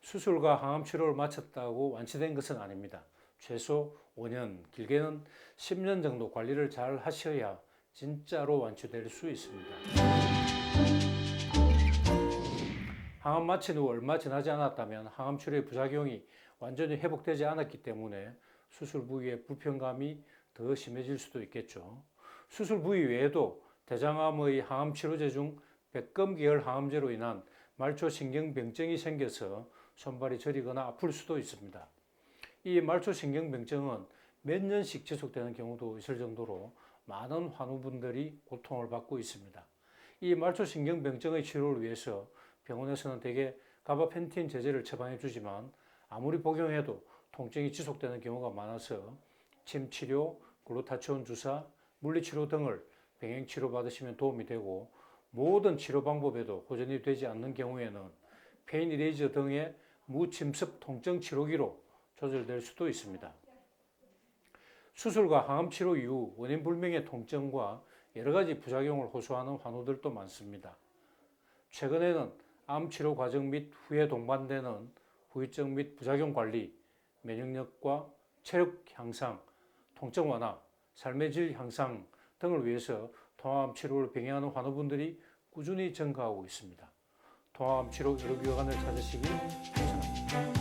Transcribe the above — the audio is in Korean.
수술과 항암 치료를 마쳤다고 완치된 것은 아닙니다. 최소 5년, 길게는 10년 정도 관리를 잘 하셔야 진짜로 완치될 수 있습니다. 항암 마친 후 얼마 지나지 않았다면 항암 치료의 부작용이 완전히 회복되지 않았기 때문에 수술 부위의 불편감이 더 심해질 수도 있겠죠. 수술 부위 외에도 대장암의 항암 치료제 중 백금 계열 항암제로 인한 말초 신경병증이 생겨서 손발이 저리거나 아플 수도 있습니다. 이 말초 신경병증은 몇 년씩 지속되는 경우도 있을 정도로 많은 환우분들이 고통을 받고 있습니다. 이 말초 신경병증의 치료를 위해서 병원에서는 대개 가바펜틴 제제를 처방해 주지만 아무리 복용해도 통증이 지속되는 경우가 많아서 침 치료, 글루타치온 주사, 물리치료 등을 병행 치료 받으시면 도움이 되고 모든 치료 방법에도 호전이 되지 않는 경우에는 페인 이레이저 등의 무침습 통증 치료기로 조절될 수도 있습니다. 수술과 항암 치료 이후 원인 불명의 통증과 여러 가지 부작용을 호소하는 환우들도 많습니다. 최근에는 암 치료 과정 및 후에 동반되는 후유증 및 부작용 관리, 면역력과 체력 향상, 통증 완화, 삶의 질 향상 등을 위해서 통합암 치료를 병행하는 환우분들이 꾸준히 증가하고 있습니다. 치료 의료기관을 찾으시기 바랍니다.